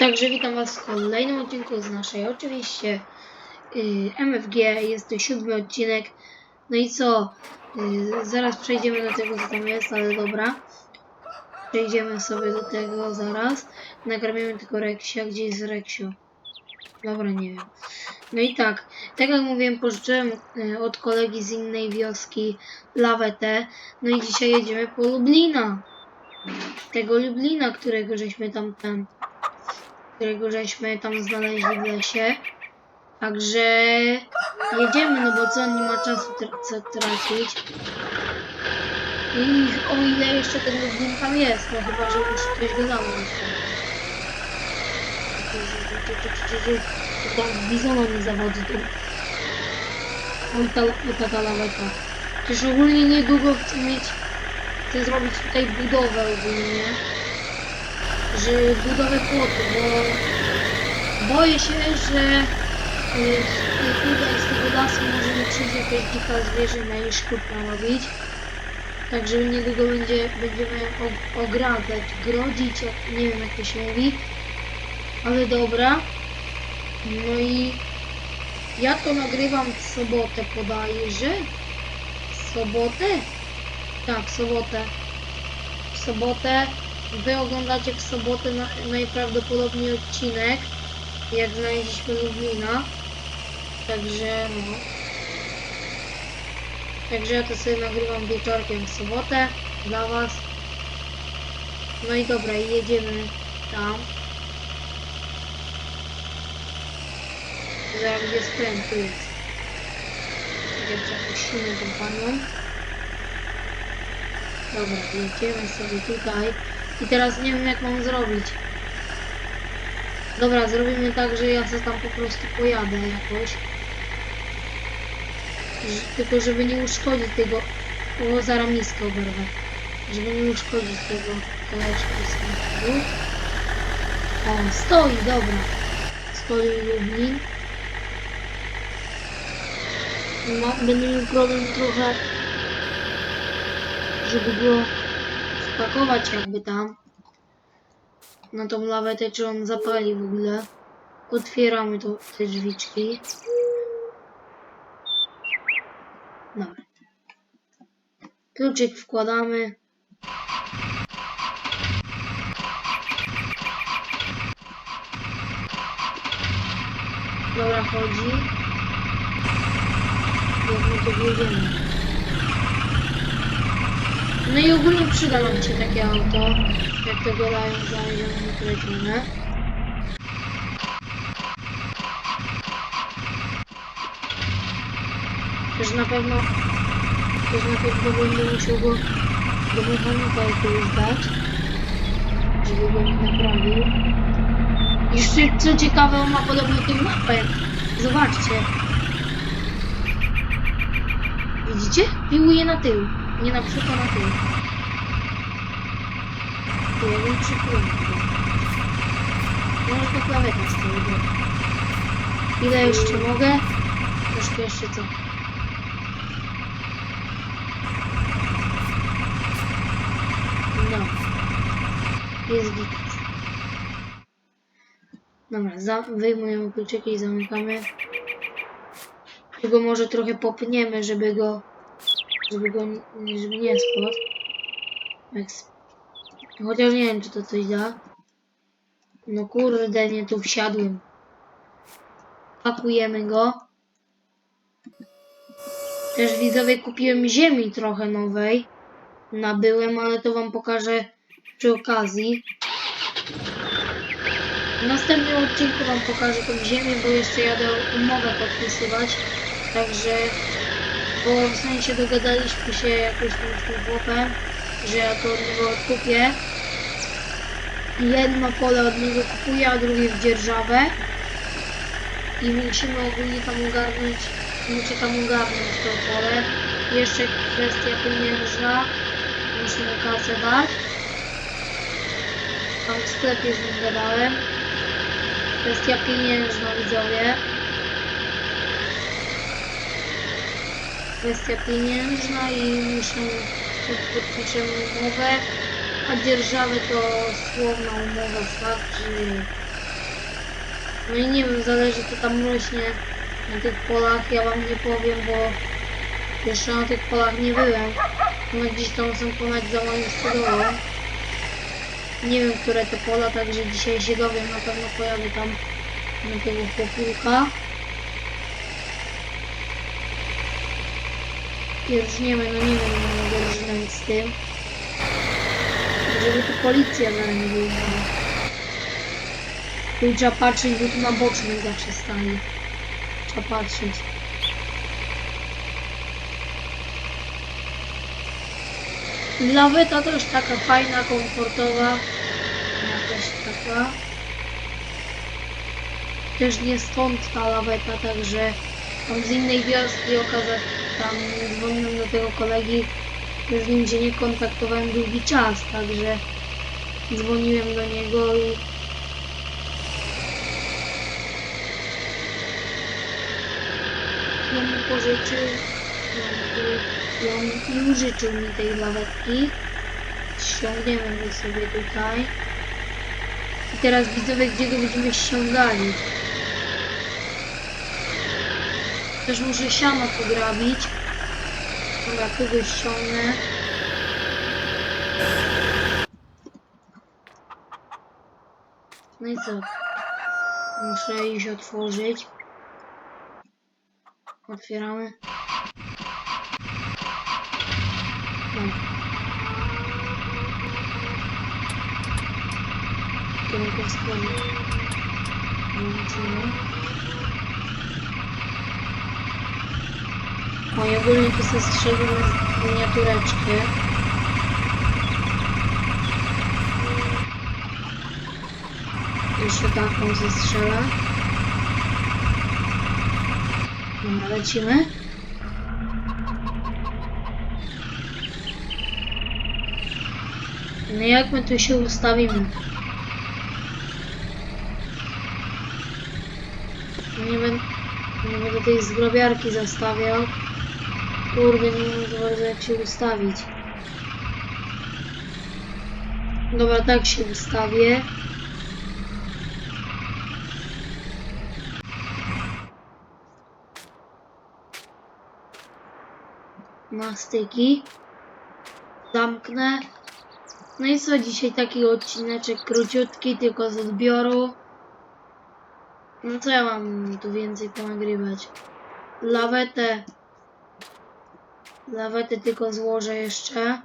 Także witam Was w kolejnym odcinku z naszej oczywiście y, MFG. Jest to siódmy odcinek. No i co? Y, zaraz przejdziemy do tego, co tam jest, ale dobra. Przejdziemy sobie do tego zaraz. Nagrabimy tylko Reksia. Gdzie jest Reksio? Dobra, nie wiem. No i tak, tak jak mówiłem, pożyczyłem y, od kolegi z innej wioski lawetę. No i dzisiaj jedziemy po Lublina. Tego Lublina, którego żeśmy tam tam którego żeśmy tam znaleźli w lesie. Także jedziemy, no bo co on nie ma czasu tra tracić. I o ile jeszcze ten Lublin tam jest, no chyba, że już ktoś go zabrał. Tam nie zawodzi tu. Oj ta, ta, ta laweta. Przecież ogólnie niedługo chcę mieć, chcę zrobić tutaj budowę ogólnie że budowę płotu, bo boję się, że y, tutaj z tego lasu może mi przyjdzie jakaś dzika zwierzyna i szkód narobić. Także niedługo będzie, będziemy og- ogradzać, grodzić, jak, nie wiem jak to się mówi. Ale dobra. No i ja to nagrywam w sobotę bodajże. W sobotę? Tak, w sobotę. W sobotę Wy oglądacie w sobotę na, najprawdopodobniej odcinek, jak znaleźliśmy Lublina. Także no. Także ja to sobie nagrywam wieczorkiem w sobotę dla Was. No i dobra, jedziemy tam. Zaraz gdzie skręt tu jest. Także puścimy tą panią. Dobra, jedziemy sobie tutaj. I teraz nie wiem jak mam zrobić. Dobra, zrobimy tak, że ja sobie tam po prostu pojadę jakoś. Tylko żeby nie uszkodzić tego... O, zaramisko oberwę. Żeby nie uszkodzić tego koleżki z samochodu. O, stoi, dobra. Stoi Lublin. Ma, będę miał problem trochę, żeby go spakować jakby tam na tą lawetę, czy on zapali w ogóle. Otwieramy to, te drzwiczki. Dobra. Kluczyk wkładamy. Dobra, chodzi. Jak my to wjedziemy. No i ogólnie przyda nam się takie auto, jak gadają znalezione ukradzione. Też na pewno, też na pewno będę musiał go do mechanika jakiegoś dać, żeby go naprawił. Jeszcze co ciekawe, on ma podobno ten napęd. Zobaczcie. Widzicie? Piłuje na tył. Nie na przykład na tył. To ja bym przypłynął. Może to klaweta stoi, bo... Ile jeszcze mogę? Troszkę jeszcze co? No. Jest git. Dobra, za, wyjmujemy kluczyki i zamykamy. Tylko może trochę popniemy, żeby go żeby go żeby nie spadł. Chociaż nie wiem, czy to coś da. No kurde, nie tu wsiadłem. Pakujemy go. Też widzowie kupiłem ziemi trochę nowej. Nabyłem, ale to wam pokażę przy okazji. W następnym odcinku wam pokażę tą ziemię, bo jeszcze jadę umowę podpisywać. Także bo w sensie dogadaliśmy się jakoś tam z tym chłopem, że ja to od niego odkupię. Jedno pole od niego kupuję, a drugie w dzierżawę. I musimy ogólnie tam ogarnąć, muszę tam ogarnąć to pole. Jeszcze kwestia pieniężna, musimy kasę dać. Tam w sklepie z nim gadałem. Kwestia pieniężna, widzowie. Kwestia pieniężna i muszę podpiszemy umowę, a dzierżawy to słowna umowa starczy. No i nie wiem, zależy co tam rośnie na tych polach, ja wam nie powiem, bo jeszcze na tych polach nie byłem. One gdzieś tam są ponad za moim stodolą. Nie wiem, które te pola, także dzisiaj się dowiem, na pewno pojadę tam na tego chłopulka. Pierżniemy, no nie wiem, nie mogę rżnąć z tym. Żeby tu policja za nami wyjechała. Tu trzeba patrzeć, bo tu na bocznych zawsze stali. Trzeba patrzeć. Laweta też taka fajna, komfortowa. Jakaś taka. Też nie stąd ta laweta, także tam z innej wioski okazać, tam dzwoniłem do tego kolegi, z nim się nie kontaktowałem długi czas, także dzwoniłem do niego i on mi pożyczył i on i użyczył mi tej lawetki. Ściągniemy go sobie tutaj. I teraz widzowie, gdzie go będziemy ściągali. Też muszę siano pograbić. Dobra, go ściągnę. No i co? Muszę iść otworzyć. Otwieramy. Mam. Kierunkowskazanie. Włączymy. O, i ogólnie tu sobie strzelimy miniatureczkę. Jeszcze taką zestrzelę. Dobra, lecimy. No jak my tu się ustawimy? Nie będę, nie będę tej zgrobiarki zastawiał. Kurde, nie wiem za bardzo jak się ustawić. Dobra, tak się ustawię. Na styki. Zamknę. No i co, dzisiaj taki odcineczek króciutki, tylko z odbioru. No co ja mam tu więcej ponagrywać? Lawetę. Lawetę tylko złożę jeszcze.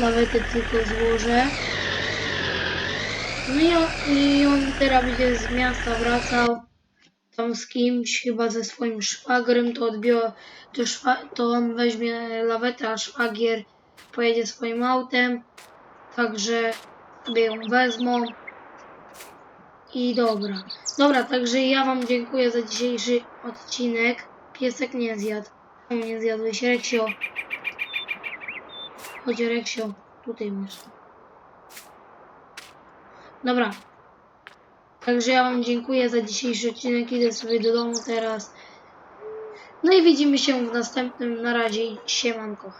Lawetę tylko złożę. No i on, i on teraz będzie z miasta wracał tam z kimś, chyba ze swoim szwagrem, to odbiło, to, szwa, to on weźmie lawetę, a szwagier pojedzie swoim autem, także sobie ją wezmą. I dobra. Dobra, także ja wam dziękuję za dzisiejszy odcinek. Piesek nie zjadł. Czemu nie zjadłeś, Reksio? Chodź, Reksio. Tutaj masz. Dobra. Także ja Wam dziękuję za dzisiejszy odcinek. Idę sobie do domu teraz. No i widzimy się w następnym. Na razie. Siemanko.